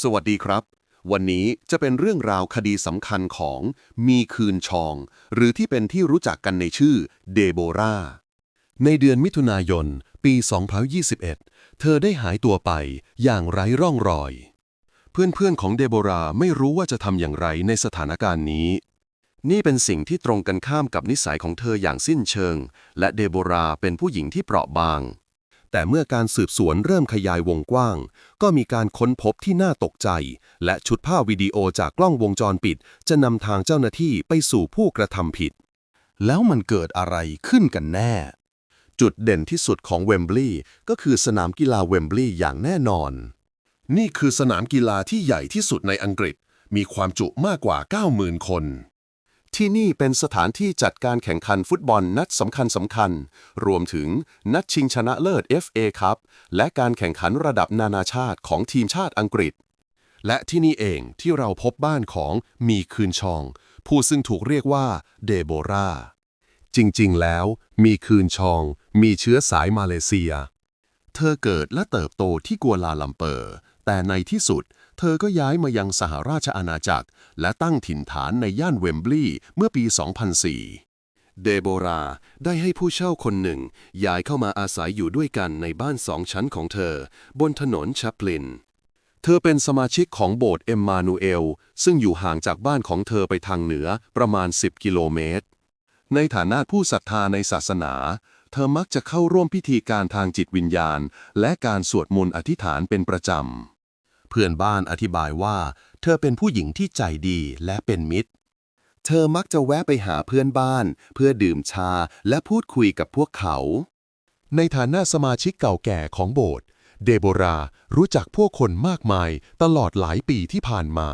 สวัสดีครับ วันนี้จะเป็นเรื่องราวคดีสำคัญของมีคืนชอง หรือที่เป็นที่รู้จักกันในชื่อเดโบราในเดือนมิถุนายน ปี 2021 เธอได้หายตัวไปอย่างไร้ร่องรอย เพื่อนๆของเดโบราไม่รู้ว่าจะทำอย่างไรในสถานการณ์นี้ นี่เป็นสิ่งที่ตรงกันข้ามกับนิสัยของเธออย่างสิ้นเชิง และเดโบราเป็นผู้หญิงที่เปราะบาง แต่เมื่อการสืบสวนเริ่มขยายวงกว้าง ก็มีการค้นพบที่น่าตกใจ และชุดภาพวิดีโอจากกล้องวงจรปิด จะนำทางเจ้าหน้าที่ไปสู่ผู้กระทำผิด แล้วมันเกิดอะไรขึ้นกันแน่ จุดเด่นที่สุดของเวมบลีย์ก็คือสนามกีฬาเวมบลีย์อย่างแน่นอน นี่คือสนามกีฬาที่ใหญ่ที่สุดในอังกฤษ มีความจุมากกว่า 90,000 คน ที่นี่เป็นสถานที่จัดการแข่งขันฟุตบอลนัดสำคัญสำคัญ รวมถึงนัดชิงชนะเลิศ FA ครับ และการแข่งขันระดับนานาชาติของทีมชาติอังกฤษ และที่นี่เองที่เราพบบ้านของมีคืนชอง ผู้ซึ่งถูกเรียกว่าเดโบราจริงๆ แล้ว มีคืนชอง มีเชื้อสายมาเลเซีย เธอเกิดและเติบโตที่กัวลาลัมเปอร์ แต่ในที่สุด เธอก็ย้ายมายังสหราชอาณาจักร และตั้งถิ่นฐานในย่านเวมบลีย์เมื่อปี 2004 เดโบราได้ให้ผู้เช่าคนหนึ่ง ย้ายเข้ามาอาศัยอยู่ด้วยกันในบ้านสองชั้นของเธอ บนถนนชัปลิน เธอเป็นสมาชิกของโบสถ์เอ็มมานูเอล ซึ่งอยู่ห่างจากบ้านของเธอไปทางเหนือประมาณ 10 กิโลเมตร ในฐานะผู้ศรัทธาในศาสนาเธอมักจะเข้าร่วมพิธีการทางจิตวิญญาณ และการสวดมนต์อธิษฐานเป็นประจำ เพื่อนบ้านอธิบายว่า เธอเป็นผู้หญิงที่ใจดีและเป็นมิตร เธอมักจะแวะไปหาเพื่อนบ้าน เพื่อดื่มชาและพูดคุยกับพวกเขา ในฐานะสมาชิกเก่าแก่ของโบสถ์เดโบรารู้จักผู้คนมากมายตลอดหลายปีที่ผ่านมา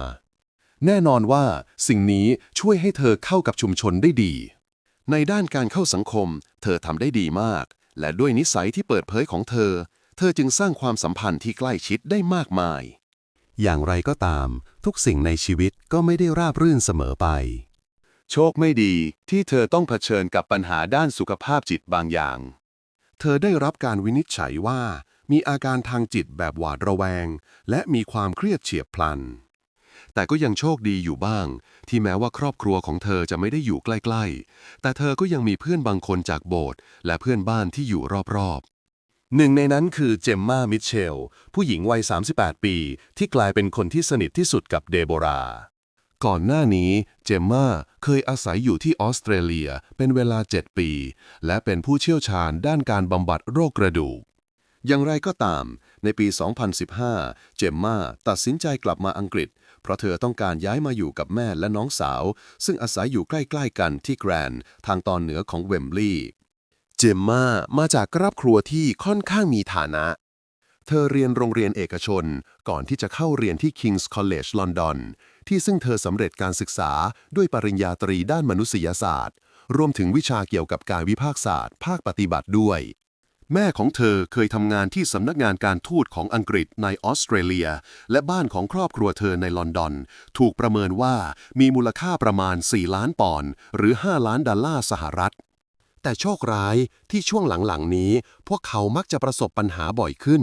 แน่นอนว่าสิ่งนี้ช่วยให้เธอเข้ากับชุมชนได้ดี ในด้านการเข้าสังคม เธอทำได้ดีมาก และด้วยนิสัยที่เปิดเผยของเธอ เธอจึงสร้างความสัมพันธ์ที่ใกล้ชิดได้มากมาย อย่างไรก็ตาม ทุกสิ่งในชีวิตก็ไม่ได้ราบรื่นเสมอไป โชคไม่ดีที่เธอต้องเผชิญกับปัญหาด้านสุขภาพจิตบางอย่าง เธอได้รับการวินิจฉัยว่า มีอาการทางจิตแบบหวาดระแวง และมีความเครียดเฉียบพลัน แต่ก็ยังโชคดีอยู่บ้าง ที่แม้ว่าครอบครัวของเธอจะไม่ได้อยู่ใกล้ ๆ แต่เธอก็ยังมีเพื่อนบางคนจากโบสถ์และเพื่อนบ้านที่อยู่รอบๆ หนึ่งในนั้นคือเจมมามิเชล ผู้หญิงวัย 38 ปี ที่กลายเป็นคนที่สนิทที่สุดกับเดโบรา ก่อนหน้านี้เจมมาเคยอาศัยอยู่ที่ออสเตรเลียเป็นเวลา 7 ปี และเป็นผู้เชี่ยวชาญด้านการบำบัดโรคกระดูก อย่างไรก็ตาม ในปี 2015 เจมมาตัดสินใจกลับมาอังกฤษ เพราะเธอต้องการย้ายมาอยู่กับแม่และน้องสาว ซึ่งอาศัยอยู่ใกล้ ๆ กันที่แกรนด์ทางตอนเหนือของเวมบลีย์ เจมมามาจากครอบครัวที่ค่อนข้างมีฐานะ เธอเรียนโรงเรียนเอกชนก่อนที่จะเข้าเรียนที่ King's College London ที่ซึ่งเธอสำเร็จการศึกษาด้วยปริญญาตรีด้านมนุษยศาสตร์ รวมถึงวิชาเกี่ยวกับการวิพากษศาสตร์ ภาคปฏิบัติด้วย แม่ของเธอเคยทำงานที่สำนักงานการทูตของอังกฤษในออสเตรเลีย และบ้านของครอบครัวเธอในลอนดอน ถูกประเมินว่ามีมูลค่าประมาณ 4 ล้านปอนด์หรือ 5 ล้านดอลลาร์สหรัฐ แต่โชคร้ายที่ช่วงหลังๆนี้ พวกเขามักจะประสบปัญหาบ่อยขึ้น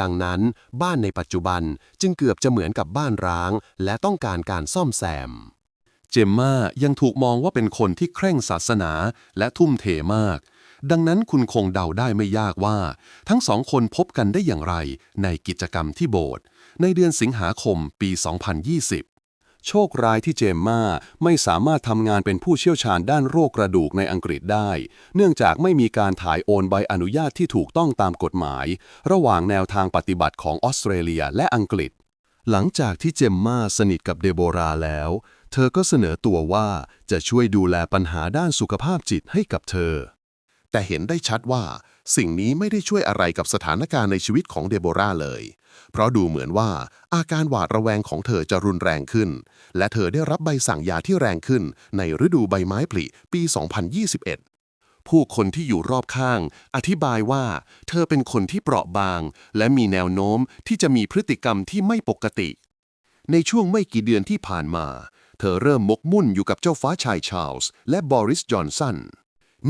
ดังนั้นบ้านในปัจจุบันจึงเกือบจะเหมือนกับบ้านร้าง และต้องการการซ่อมแซม เจมมายังถูกมองว่าเป็นคนที่เคร่งศาสนาและทุ่มเทมาก ดังนั้นคุณคงเดาได้ไม่ยากว่า ทั้งสองคนพบกันได้อย่างไรในกิจกรรมที่โบสถ์ในเดือนสิงหาคมปี 2020 โชคร้ายที่เจมมาไม่สามารถทำงานเป็นผู้เชี่ยวชาญด้านโรคกระดูกในอังกฤษได้ เนื่องจากไม่มีการถ่ายโอนใบอนุญาตที่ถูกต้องตามกฎหมาย ระหว่างแนวทางปฏิบัติของออสเตรเลียและอังกฤษ หลังจากที่เจมมาสนิทกับเดโบราแล้ว เธอก็เสนอตัวว่าจะช่วยดูแลปัญหาด้านสุขภาพจิตให้กับเธอ แต่เห็นได้ชัดว่าสิ่งนี้ไม่ได้ช่วยอะไรกับสถานการณ์ในชีวิตของเดโบราเลย เพราะดูเหมือนว่าอาการหวาดระแวงของเธอจะรุนแรงขึ้น และเธอได้รับใบสั่งยาที่แรงขึ้น ในฤดูใบไม้ผลิปี 2021 ผู้คนที่อยู่รอบข้าง อธิบายว่า เธอเป็นคนที่เปราะบาง และมีแนวโน้มที่จะมีพฤติกรรมที่ไม่ปกติ ในช่วงไม่กี่เดือนที่ผ่านมา เธอเริ่มมกมุ่นอยู่กับเจ้าฟ้าชายชาร์ลส์และบอริส จอห์นสัน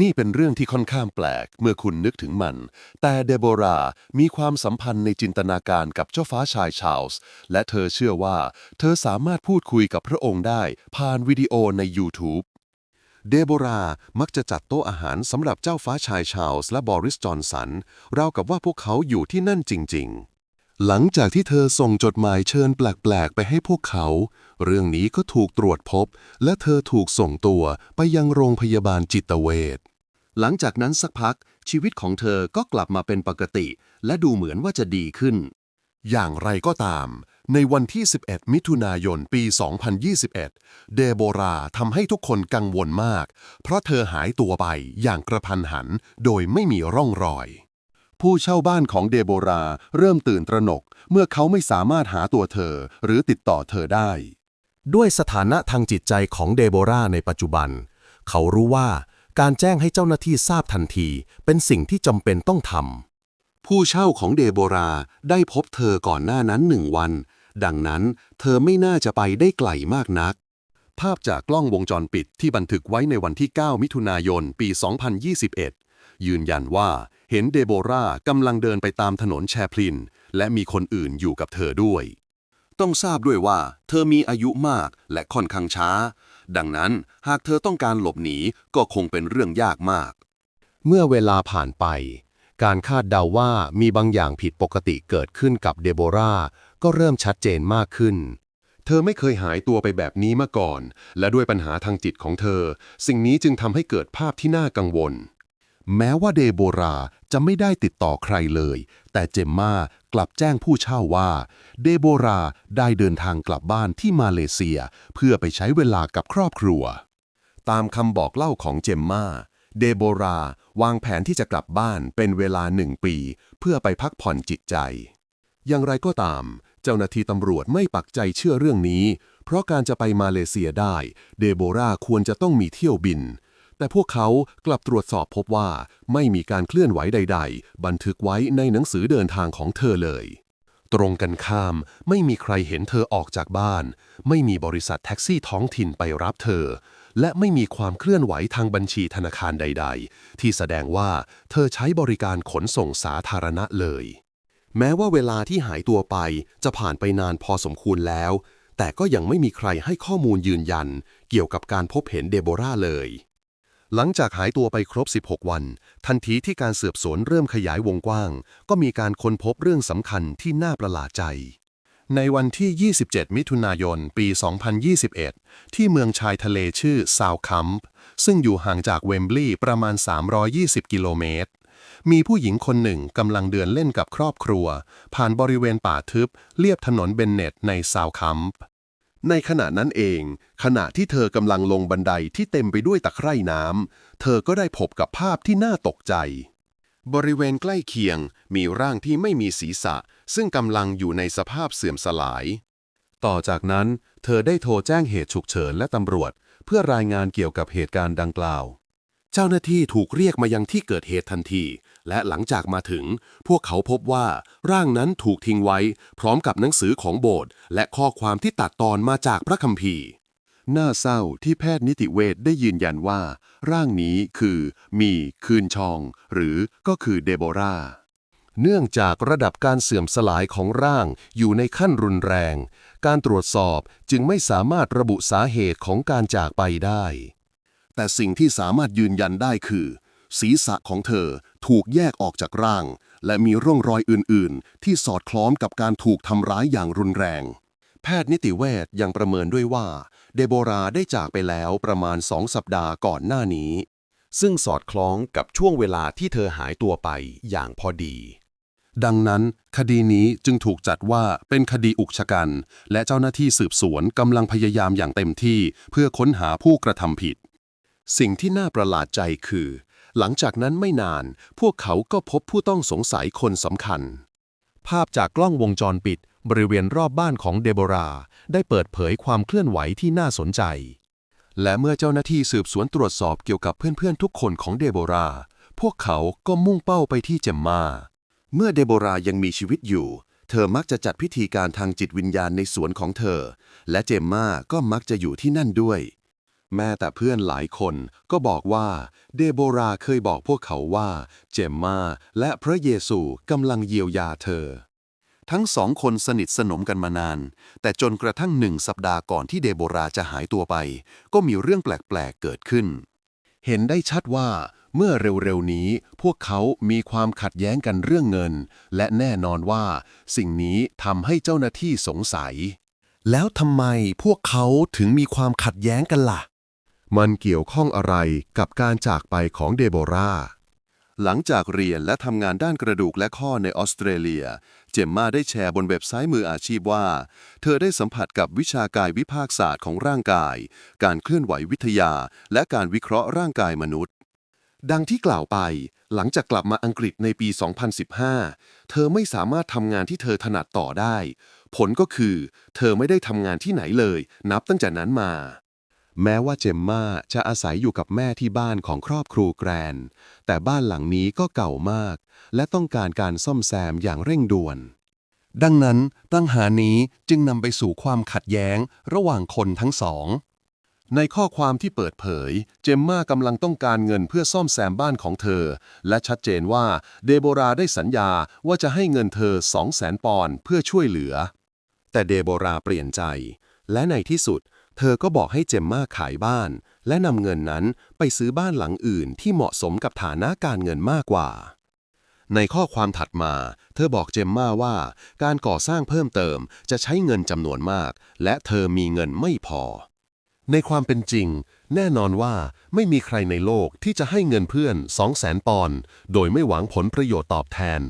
นี่เป็นเรื่องที่ค่อนข้างแปลกเมื่อคุณนึกถึงมัน แต่เดโบรามีความสัมพันธ์ในจินตนาการกับเจ้าฟ้าชายชาลส์และเธอเชื่อว่า เธอสามารถพูดคุยกับพระองค์ได้ ผ่านวิดีโอใน YouTube เดโบรามักจะจัดโต๊ะอาหารสำหรับเจ้าฟ้าชายชาลส์และบอริสจอนสันราวกับว่าพวกเขาอยู่ที่นั่นจริง ๆ หลังจากที่เธอส่งจดหมายเชิญแปลก ๆ ไปให้พวกเขา เรื่องนี้ก็ถูกตรวจพบ และเธอถูกส่งตัวไปยังโรงพยาบาลจิตเวชหลังจากนั้นสักพัก ชีวิตของเธอก็กลับมาเป็นปกติ และดูเหมือนว่าจะดีขึ้น อย่างไรก็ตาม ในวันที่ 11 มิถุนายนปี 2021 เดโบราทำให้ทุกคนกังวลมาก เพราะเธอหายตัวไปอย่างกระพันหัน โดยไม่มีร่องรอย ผู้เช่าบ้านของเดโบราเริ่มตื่นตระหนก เมื่อเขาไม่สามารถหาตัวเธอหรือติดต่อเธอได้ ด้วยสถานะทางจิตใจของเดโบราในปัจจุบัน เขารู้ว่าการแจ้งให้เจ้าหน้าที่ทราบทันที เป็นสิ่งที่จำเป็นต้องทำ ผู้เช่าของเดโบราได้พบเธอก่อนหน้านั้นหนึ่งวัน ดังนั้นเธอไม่น่าจะไปได้ไกลมากนัก ภาพจากกล้องวงจรปิดที่บันทึกไว้ในวันที่ 9 มิถุนายน ปี 2021 ยืนยันว่าเห็นเดโบรากำลังเดินไปตามถนนแชพลิน และมีคนอื่นอยู่กับเธอด้วย ต้องทราบด้วยว่า เธอมีอายุมากและค่อนข้างช้า ดังนั้นหากเธอต้องการหลบหนีก็คงเป็นเรื่องยากมาก เมื่อเวลาผ่านไป การคาดเดาว่ามีบางอย่างผิดปกติเกิดขึ้นกับเดโบราก็เริ่มชัดเจนมากขึ้น เธอไม่เคยหายตัวไปแบบนี้มาก่อน และด้วยปัญหาทางจิตของเธอ สิ่งนี้จึงทำให้เกิดภาพที่น่ากังวล แม้ว่าเดโบราจะไม่ได้ติดต่อใครเลย แต่เจมมา กลับแจ้งผู้เช่าว่า เดโบราได้เดินทางกลับบ้านที่มาเลเซีย เพื่อไปใช้เวลากับครอบครัว ตามคำบอกเล่าของเจมมาเดโบราวางแผนที่จะกลับบ้านเป็นเวลาหนึ่งปี เพื่อไปพักผ่อนจิตใจ อย่างไรก็ตาม เจ้าหน้าที่ตำรวจไม่ปักใจเชื่อเรื่องนี้ เพราะการจะไปมาเลเซียได้ เดโบราควรจะต้องมีเที่ยวบิน แต่พวกเขากลับตรวจสอบพบว่าไม่มีการเคลื่อนไหวใด ๆ บันทึกไว้ในหนังสือเดินทางของเธอเลย ตรงกันข้ามไม่มีใครเห็นเธอออกจากบ้าน ไม่มีบริษัทแท็กซี่ท้องถิ่นไปรับเธอ และไม่มีความเคลื่อนไหวทางบัญชีธนาคารใด ๆ ที่แสดงว่าเธอใช้บริการขนส่งสาธารณะเลย แม้ว่าเวลาที่หายตัวไปจะผ่านไปนานพอสมควรแล้ว แต่ก็ยังไม่มีใครให้ข้อมูลยืนยัน เกี่ยวกับการพบเห็นเดโบราเลย หลังจากหายตัวไปครบ 16 วัน ทันทีที่การสืบสวนเริ่มขยายวงกว้าง ก็มีการค้นพบเรื่องสำคัญที่น่าประหลาดใจ ในวันที่ 27 มิถุนายน ปี 2021 ที่เมืองชายทะเลชื่อซาวคัมป์ซึ่งอยู่ห่างจากเวมบลีย์ประมาณ 320 กิโลเมตร มีผู้หญิงคนหนึ่งกำลังเดินเล่นกับครอบครัว ผ่านบริเวณป่าทึบเลียบถนนเบนเน็ตในซาวคัมป์ ในขณะนั้นเอง ขณะที่เธอกำลังลงบันไดที่เต็มไปด้วยตะไคร่น้ำ เธอก็ได้พบกับภาพที่น่าตกใจ บริเวณใกล้เคียงมีร่างที่ไม่มีศีรษะ ซึ่งกำลังอยู่ในสภาพเสื่อมสลาย ต่อจากนั้น เธอได้โทรแจ้งเหตุฉุกเฉินและตำรวจ เพื่อรายงานเกี่ยวกับเหตุการณ์ดังกล่าว เจ้าหน้าที่ถูกเรียกมายังที่เกิดเหตุทันที และหลังจากมาถึง พวกเขาพบว่าร่างนั้นถูกทิ้งไว้ พร้อมกับหนังสือของโบสถ์และข้อความที่ตัดตอนมาจากพระคัมภีร์ น่าเศร้าที่แพทย์นิติเวชได้ยืนยันว่า ร่างนี้คือ มีคืนชอง หรือก็คือเดโบราเนื่องจากระดับการเสื่อมสลายของร่างอยู่ในขั้นรุนแรง การตรวจสอบจึงไม่สามารถระบุสาเหตุของการจากไปได้ แต่สิ่งที่สามารถยืนยันได้คือ ศีรษะของเธอถูกแยกออกจากร่าง และมีร่องรอยอื่น ๆ ที่สอดคล้องกับการถูกทำร้ายอย่างรุนแรง แพทย์นิติเวชยังประเมินด้วยว่า เดโบราได้จากไปแล้วประมาณสองสัปดาห์ก่อนหน้านี้ ซึ่งสอดคล้องกับช่วงเวลาที่เธอหายตัวไปอย่างพอดี ดังนั้น คดีนี้จึงถูกจัดว่าเป็นคดีอุกชะกัน และเจ้าหน้าที่สืบสวนกำลังพยายามอย่างเต็มที่ เพื่อค้นหาผู้กระทำผิด สิ่งที่น่าประหลาดใจคือ หลังจากนั้นไม่นาน พวกเขาก็พบผู้ต้องสงสัยคนสำคัญ ภาพจากกล้องวงจรปิด บริเวณรอบบ้านของเดโบรา ได้เปิดเผยความเคลื่อนไหวที่น่าสนใจ และเมื่อเจ้าหน้าที่สืบสวนตรวจสอบเกี่ยวกับเพื่อนๆทุกคนของเดโบรา พวกเขาก็มุ่งเป้าไปที่เจมมา เมื่อเดโบรายังมีชีวิตอยู่ เธอมักจะจัดพิธีการทางจิตวิญญาณในสวนของเธอ และเจมมาก็มักจะอยู่ที่นั่นด้วย แม้แต่เพื่อนหลายคนก็บอกว่า เดโบราเคยบอกพวกเขาว่า เจมมาและพระเยซูกำลังเยียวยาเธอ ทั้งสองคนสนิทสนมกันมานาน แต่จนกระทั่งหนึ่งสัปดาห์ก่อนที่เดโบราจะหายตัวไป ก็มีเรื่องแปลก ๆ เกิดขึ้น เห็นได้ชัดว่าเมื่อเร็ว ๆ นี้พวกเขามีความขัดแย้งกันเรื่องเงิน และแน่นอนว่า สิ่งนี้ทำให้เจ้าหน้าที่สงสัย แล้วทำไมพวกเขาถึงมีความขัดแย้งกันล่ะ มันเกี่ยวข้องอะไรกับการจากไปของเดโบราหลังจากเรียนและทำงานด้านกระดูกและข้อในออสเตรเลีย เจมมาได้แชร์บนเว็บไซต์มืออาชีพว่า เธอได้สัมผัสกับวิชากายวิภาคศาสตร์ของร่างกาย การเคลื่อนไหววิทยา และการวิเคราะห์ร่างกายมนุษย์ ดังที่กล่าวไป หลังจากกลับมาอังกฤษในปี 2015 เธอไม่สามารถทำงานที่เธอถนัดต่อได้ ผลก็คือ เธอไม่ได้ทำงานที่ไหนเลย นับตั้งแต่นั้นมา แม้ว่าเจมมาจะอาศัยอยู่กับแม่ที่บ้านของครอบครัวแกรน แต่บ้านหลังนี้ก็เก่ามาก และต้องการการซ่อมแซมอย่างเร่งด่วน ดังนั้นปัญหานี้จึงนำไปสู่ความขัดแย้งระหว่างคนทั้งสอง ในข้อความที่เปิดเผย เจมมากำลังต้องการเงินเพื่อซ่อมแซมบ้านของเธอ และชัดเจนว่าเดโบราได้สัญญาว่าจะให้เงินเธอ200,000ปอนด์เพื่อช่วยเหลือ แต่เดโบราเปลี่ยนใจ และในที่สุดเธอก็บอกให้เจมมาขายบ้าน และนำเงินนั้นไปซื้อบ้านหลังอื่นที่เหมาะสมกับฐานะการเงินมากกว่า ในข้อความถัดมา เธอบอกเจมมาว่า การก่อสร้างเพิ่มเติมจะใช้เงินจำนวนมาก และเธอมีเงินไม่พอ ในความเป็นจริง แน่นอนว่าไม่มีใครในโลกที่จะให้เงินเพื่อน 200,000ปอนด์โดยไม่หวังผลประโยชน์ตอบแทน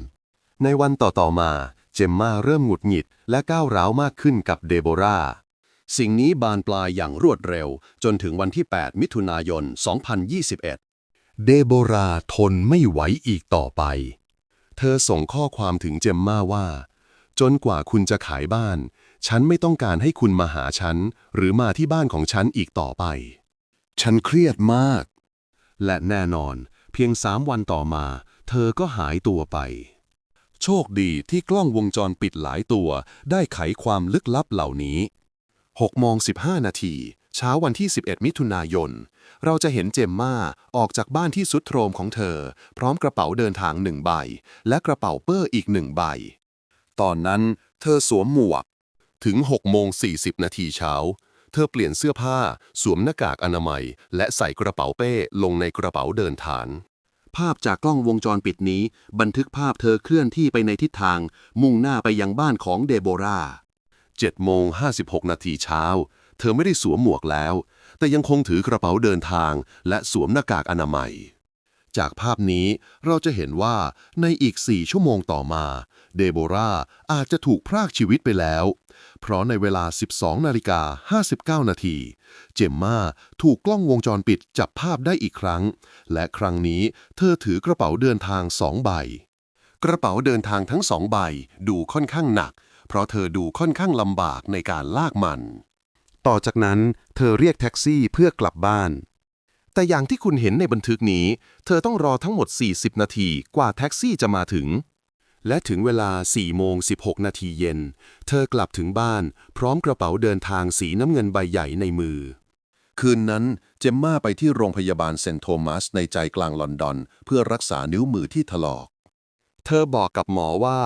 ในวันต่อๆมา เจมมาเริ่มหงุดหงิดและก้าวร้าวมากขึ้นกับเดโบรา สิ่งนี้บานปลายอย่างรวดเร็ว จนถึงวันที่ 8 มิถุนายน 2021 เดโบราทนไม่ไหวอีกต่อไป เธอส่งข้อความถึงเจมมาว่า จนกว่าคุณจะขายบ้าน ฉันไม่ต้องการให้คุณมาหาฉัน หรือมาที่บ้านของฉันอีกต่อไป ฉันเครียดมาก และแน่นอน เพียงสามวันต่อมา เธอก็หายตัวไปโชคดีที่กล้องวงจรปิดหลายตัวได้ไขความลึกลับเหล่านี้ 6โมง15 นาที เช้าวันที่ 11 มิถุนายน เราจะเห็นเจมมาออกจากบ้านที่สุดโทรมของเธอ พร้อมกระเป๋าเดินทางหนึ่งใบ และกระเป๋าเปออีกหนึ่งใบ ตอนนั้นเธอสวมหมวก ถึง6โมง40 นาทีเช้า เธอเปลี่ยนเสื้อผ้า สวมหน้ากากอนามัย และใส่กระเป๋าเป้ลงในกระเป๋าเดินทางภาพจากกล้องวงจรปิดนี้ บันทึกภาพเธอเคลื่อนที่ไปในทิศทาง มุ่งหน้าไปยังบ้านของเดโบรา 7โมง56 นาทีเช้า เธอไม่ได้สวมหมวกแล้ว แต่ยังคงถือกระเป๋าเดินทางและสวมหน้ากากอนามัย จากภาพนี้เราจะเห็นว่าในอีก 4 ชั่วโมงต่อมา เดโบราอาจจะถูกพรากชีวิตไปแล้ว เพราะในเวลา 12นาฬิกา59 นาที เจมมาถูกกล้องวงจรปิดจับภาพได้อีกครั้ง และครั้งนี้เธอถือกระเป๋าเดินทางสองใบกระเป๋าเดินทางทั้งสองใบดูค่อนข้างหนัก เพราะเธอดูค่อนข้างลำบากในการลากมัน ต่อจากนั้นเธอเรียกแท็กซี่เพื่อกลับบ้าน แต่อย่างที่คุณเห็นในบันทึกนี้ เธอต้องรอทั้งหมด 40 นาทีกว่าแท็กซี่จะมาถึง และถึงเวลา4โมง16 นาทีเย็น เธอกลับถึงบ้าน พร้อมกระเป๋าเดินทางสีน้ำเงินใบใหญ่ในมือคืนนั้นเจมมาไปที่โรงพยาบาลเซนต์โทมัสในใจกลางลอนดอน เพื่อรักษานิ้วมือที่ถลอก เธอบอกกับหมอว่า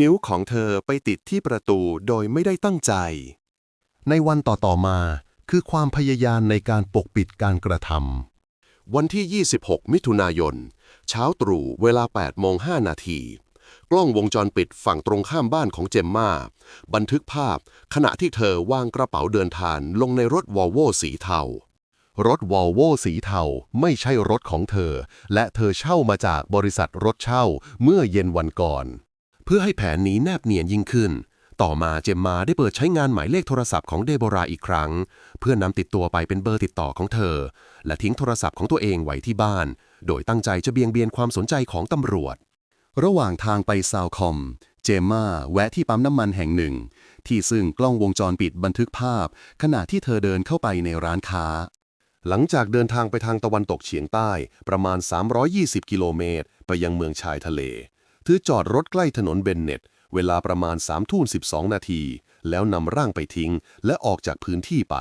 นิ้วของเธอไปติดที่ประตูโดยไม่ได้ตั้งใจ ในวันต่อๆมา คือความพยายามในการปกปิดการกระทำวันที่ 26 มิถุนายน เช้าตรู่เวลา8โมง5นาทีกล้องวงจรปิดฝั่งตรงข้ามบ้านของเจมมาบันทึกภาพขณะที่เธอวางกระเป๋าเดินทางลงในรถวอลโวสีเทา รถวอลโวสีเทาไม่ใช่รถของเธอ และเธอเช่ามาจากบริษัทรถเช่าเมื่อเย็นวันก่อน เพื่อให้แผนนี้แนบเนียนยิ่งขึ้น ต่อมาเจมมาได้เปิดใช้งานหมายเลขโทรศัพท์ของเดโบราอีกครั้ง เพื่อนำติดตัวไปเป็นเบอร์ติดต่อของเธอ และทิ้งโทรศัพท์ของตัวเองไว้ที่บ้าน โดยตั้งใจจะเบี่ยงเบียนความสนใจของตำรวจ ระหว่างทางไปซาวคอมเจมมาแวะที่ปั๊มน้ำมันแห่งหนึ่ง ที่ซึ่งกล้องวงจรปิดบันทึกภาพ ขณะที่เธอเดินเข้าไปในร้านค้า หลังจากเดินทางไปทางตะวันตกเฉียงใต้ประมาณ 320 กิโลเมตร ไปยังเมืองชายทะเลเธอจอดรถใกล้ถนนเบนเน็ต เวลาประมาณ3ทุ่ม12 นาที แล้วนำร่างไปทิ้ง และออกจากพื้นที่ไป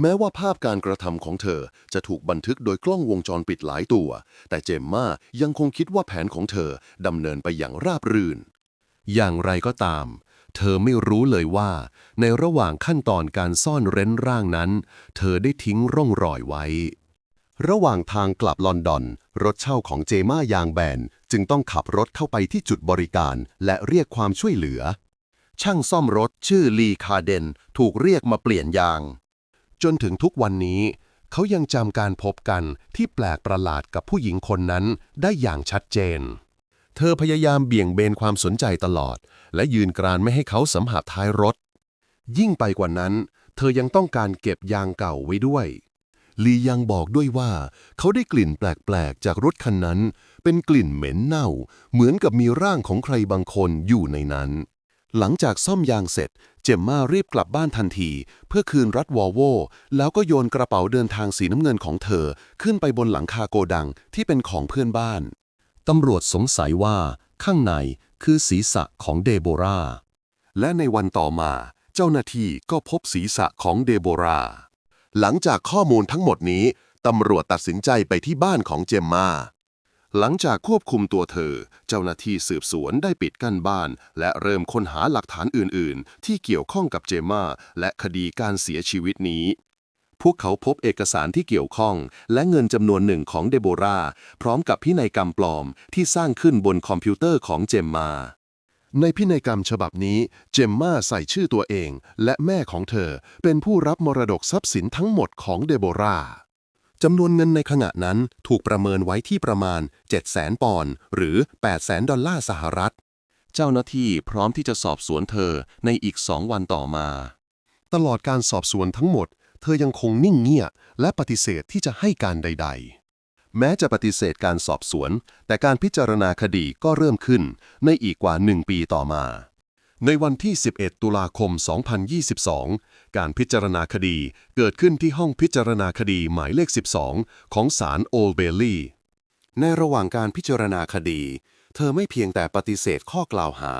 แม้ว่าภาพการกระทำของเธอจะถูกบันทึกโดยกล้องวงจรปิดหลายตัว แต่เจมมายังคงคิดว่าแผนของเธอดำเนินไปอย่างราบรื่น อย่างไรก็ตาม เธอไม่รู้เลยว่า ในระหว่างขั้นตอนการซ่อนเร้นร่างนั้น เธอได้ทิ้งร่องรอยไว้ ระหว่างทางกลับลอนดอน รถเช่าของเจม่ายางแบน จึงต้องขับรถเข้าไปที่จุดบริการ และเรียกความช่วยเหลือ ช่างซ่อมรถชื่อลีคาเดนถูกเรียกมาเปลี่ยนยาง จนถึงทุกวันนี้ เขายังจำการพบกันที่แปลกประหลาดกับผู้หญิงคนนั้นได้อย่างชัดเจน เธอพยายามเบี่ยงเบนความสนใจตลอด และยืนกรานไม่ให้เขาสัมผัสท้ายรถ ยิ่งไปกว่านั้น เธอยังต้องการเก็บยางเก่าไว้ด้วยลียังบอกด้วยว่า เขาได้กลิ่นแปลกๆ จากรถคันนั้น เป็นกลิ่นเหม็นเน่า เหมือนกับมีร่างของใครบางคนอยู่ในนั้น หลังจากซ่อมยางเสร็จ เจมมารีบกลับบ้านทันที เพื่อคืนรัดวอลโวแล้วก็โยนกระเป๋าเดินทางสีน้ำเงินของเธอ ขึ้นไปบนหลังคาโกดังที่เป็นของเพื่อนบ้าน ตำรวจสงสัยว่าข้างในคือศีรษะของเดโบราและในวันต่อมา เจ้าหน้าที่ก็พบศีรษะของเดโบราหลังจากข้อมูลทั้งหมดนี้ ตำรวจตัดสินใจไปที่บ้านของเจมมาหลังจากควบคุมตัวเธอ เจ้าหน้าที่สืบสวนได้ปิดกั้นบ้าน และเริ่มค้นหาหลักฐานอื่น ๆ ที่เกี่ยวข้องกับเจมมาและคดีการเสียชีวิตนี้ พวกเขาพบเอกสารที่เกี่ยวข้อง และเงินจำนวนหนึ่งของเดโบราพร้อมกับพินัยกรรมปลอมที่สร้างขึ้นบนคอมพิวเตอร์ของเจมมา ในพินัยกรรมฉบับนี้ เจมมาใส่ชื่อตัวเอง และแม่ของเธอ เป็นผู้รับมรดกทรัพย์สินทั้งหมดของเดโบราจำนวนเงินในขณะนั้นถูกประเมินไว้ที่ประมาณ 700,000 ปอนด์หรือ 800,000 ดอลลาร์สหรัฐ เจ้าหน้าที่พร้อมที่จะสอบสวนเธอในอีกสองวันต่อมา ตลอดการสอบสวนทั้งหมด เธอยังคงนิ่งเงียบและปฏิเสธที่จะให้การใด ๆ แม้จะปฏิเสธการสอบสวน แต่การพิจารณาคดีก็เริ่มขึ้นในอีกกว่าหนึ่งปีต่อมาในวันที่ 11 ตุลาคม 2022 การพิจารณาคดีเกิดขึ้นที่ห้องพิจารณาคดีหมายเลข 12 ของศาลโอลเบลลี่ ในระหว่างการพิจารณาคดี เธอไม่เพียงแต่ปฏิเสธข้อกล่าวหา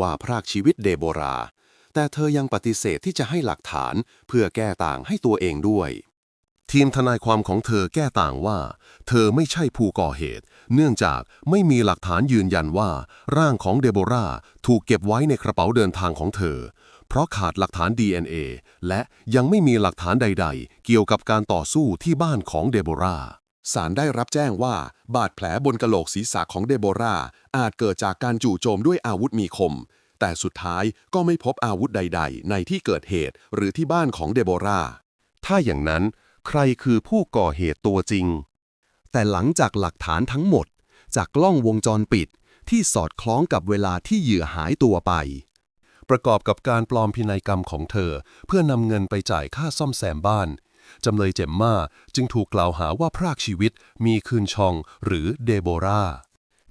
ว่าพรากชีวิตเดโบรา แต่เธอยังปฏิเสธที่จะให้หลักฐานเพื่อแก้ต่างให้ตัวเองด้วย ทีมทนายความของเธอแก้ต่างว่า เธอไม่ใช่ผู้ก่อเหตุ เนื่องจากไม่มีหลักฐานยืนยันว่า ร่างของเดโบราถูกเก็บไว้ในกระเป๋าเดินทางของเธอ เพราะขาดหลักฐาน DNA และยังไม่มีหลักฐานใด ๆ เกี่ยวกับการต่อสู้ที่บ้านของเดโบราศาลได้รับแจ้งว่าบาดแผลบนกะโหลกศีรษะของเดโบราอาจเกิดจากการจู่โจมด้วยอาวุธมีคม แต่สุดท้ายก็ไม่พบอาวุธใด ๆ ในที่เกิดเหตุหรือที่บ้านของเดโบราถ้าอย่างนั้นใครคือผู้ก่อเหตุตัวจริง แต่หลังจากหลักฐานทั้งหมด จากกล้องวงจรปิดที่สอดคล้องกับเวลาที่เหยื่อหายตัวไป ประกอบกับการปลอมพินัยกรรมของเธอ เพื่อนำเงินไปจ่ายค่าซ่อมแซมบ้านจำเลยเจมมาจึงถูกกล่าวหาว่าพรากชีวิตมีคืนชองหรือเดโบรา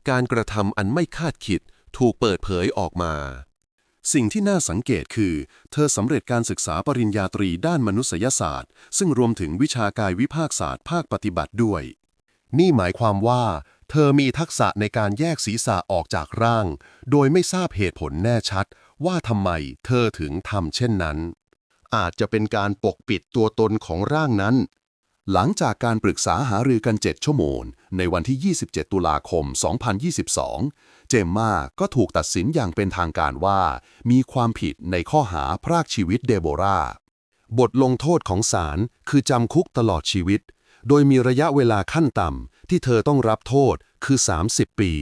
การกระทำอันไม่คาดคิด ถูกเปิดเผยออกมา สิ่งที่น่าสังเกตคือ เธอสำเร็จการศึกษาปริญญาตรีด้านมนุษยศาสตร์ ซึ่งรวมถึงวิชากายวิภาคศาสตร์ภาคปฏิบัติด้วย นี่หมายความว่า เธอมีทักษะในการแยกศีรษะออกจากร่าง โดยไม่ทราบเหตุผลแน่ชัด ว่าทำไมเธอถึงทำเช่นนั้น อาจจะเป็นการปกปิดตัวตนของร่างนั้นหลังจากการปรึกษาหารือกัน 7 ชั่วโมง ในวันที่ 27 ตุลาคม 2022 เจมมาก็ถูกตัดสินอย่างเป็นทางการว่า มีความผิดในข้อหาพรากชีวิตเดโบราบทลงโทษของศาลคือจำคุกตลอดชีวิต โดยมีระยะเวลาขั้นต่ำที่เธอต้องรับโทษคือ 30 ปี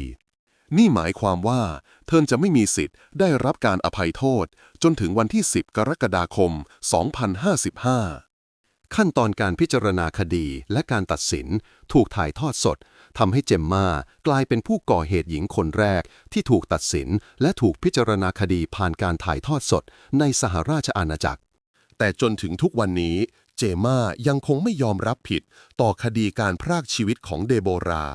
นี่หมายความว่า เธอจะไม่มีสิทธิ์ได้รับการอภัยโทษ จนถึงวันที่ 10 กรกฎาคม 2055 ขั้นตอนการพิจารณาคดีและการตัดสินถูกถ่ายทอดสด ทำให้เจมมากลายเป็นผู้ก่อเหตุหญิงคนแรก ที่ถูกตัดสินและถูกพิจารณาคดีผ่านการถ่ายทอดสดในสหราชอาณาจักร แต่จนถึงทุกวันนี้ เจม่ายังคงไม่ยอมรับผิด ต่อคดีการพรากชีวิตของเดโบรา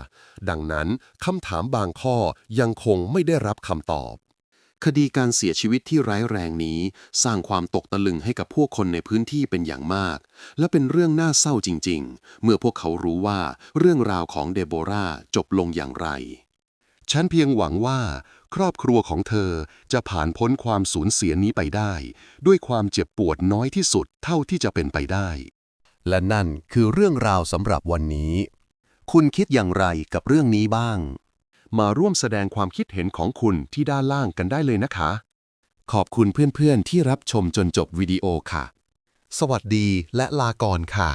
ดังนั้นคำถามบางข้อยังคงไม่ได้รับคำตอบ คดีการเสียชีวิตที่ร้ายแรงนี้ สร้างความตกตะลึงให้กับพวกคนในพื้นที่เป็นอย่างมาก และเป็นเรื่องน่าเศร้าจริง ๆ เมื่อพวกเขารู้ว่าเรื่องราวของเดโบราจบลงอย่างไร ฉันเพียงหวังว่า ครอบครัวของเธอจะผ่านพ้นความสูญเสียนี้ไปได้ ด้วยความเจ็บปวดน้อยที่สุดเท่าที่จะเป็นไปได้ และนั่นคือเรื่องราวสำหรับวันนี้ คุณคิดอย่างไรกับเรื่องนี้บ้าง มาร่วมแสดงความคิดเห็นของคุณที่ด้านล่างกันได้เลยนะคะ ขอบคุณเพื่อนๆที่รับชมจนจบวิดีโอค่ะ สวัสดีและลาก่อนค่ะ